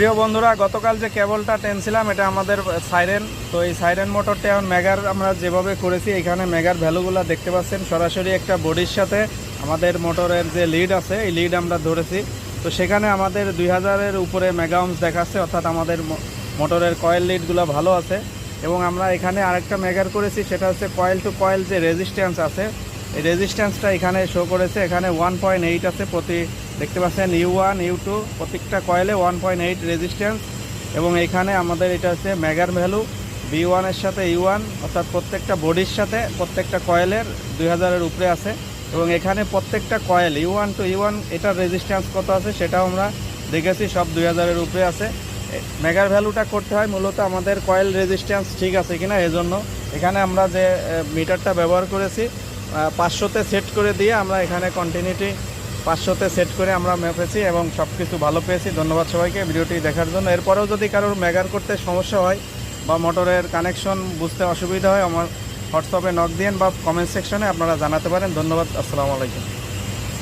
প্রিয় বন্ধুরা, গতকাল যে কেবলটা টেনছিলাম এটা আমাদের সাইরেন। তো এই সাইরেন মোটরটা এখন মেগার, আমরা যেভাবে করেছি, এখানে মেগার ভ্যালুগুলো দেখতে পাচ্ছেন। সরাসরি একটা বডির সাথে আমাদের মোটরের যে লিড আছে, এই লিড আমরা ধরেছি। তো সেখানে আমাদের দুই হাজারের উপরে মেগাউমস দেখাচ্ছে, অর্থাৎ আমাদের মোটরের কয়েল লিডগুলো ভালো আছে। এবং আমরা এখানে আরেকটা মেগার করেছি, সেটা হচ্ছে কয়েল টু কয়েল যে রেজিস্ট্যান্স আছে, এই রেজিস্ট্যান্সটা এখানে শো করেছে। এখানে ওয়ান পয়েন্ট এইট আছে প্রতি দেখতে পাচ্ছেন ইউ ওয়ান ইউ টু প্রত্যেকটা কয়েলে ওয়ান পয়েন্ট এইট রেজিস্ট্যান্স এবং এখানে আমাদের এটা হচ্ছে ম্যাগার ভ্যালু বি ওয়ানের সাথে ইউ ওয়ান অর্থাৎ প্রত্যেকটা বডির সাথে প্রত্যেকটা কয়েলের দুই হাজারের উপরে আছে, এবং এখানে প্রত্যেকটা coil U one to U one এটার রেজিস্ট্যান্স কত আছে সেটাও আমরা দেখেছি, সব দুই হাজারের উপরে আছে। মেগার ভ্যালুটা করতে হয় মূলত আমাদের কয়েল রেজিস্ট্যান্স ঠিক আছে কি কিনা, এজন্য। এখানে আমরা যে মিটারটা ব্যবহার করেছি পাঁচশোতে সেট করে দিয়ে আমরা এখানে কন্টিনিউটি পাঁচশোতে সেট করে আমরা মেপেছি এবং সব কিছু ভালো পেয়েছি। ধন্যবাদ সবাইকে ভিডিওটি দেখার জন্য। এরপরেও যদি কারোর মেগার করতে সমস্যা হয় বা মোটরের কানেকশন বুঝতে অসুবিধা হয়, আমার হোয়াটসঅ্যাপে নক দিন বা কমেন্ট সেকশনে আপনারা জানাতে পারেন। ধন্যবাদ, আসসালামু আলাইকুম।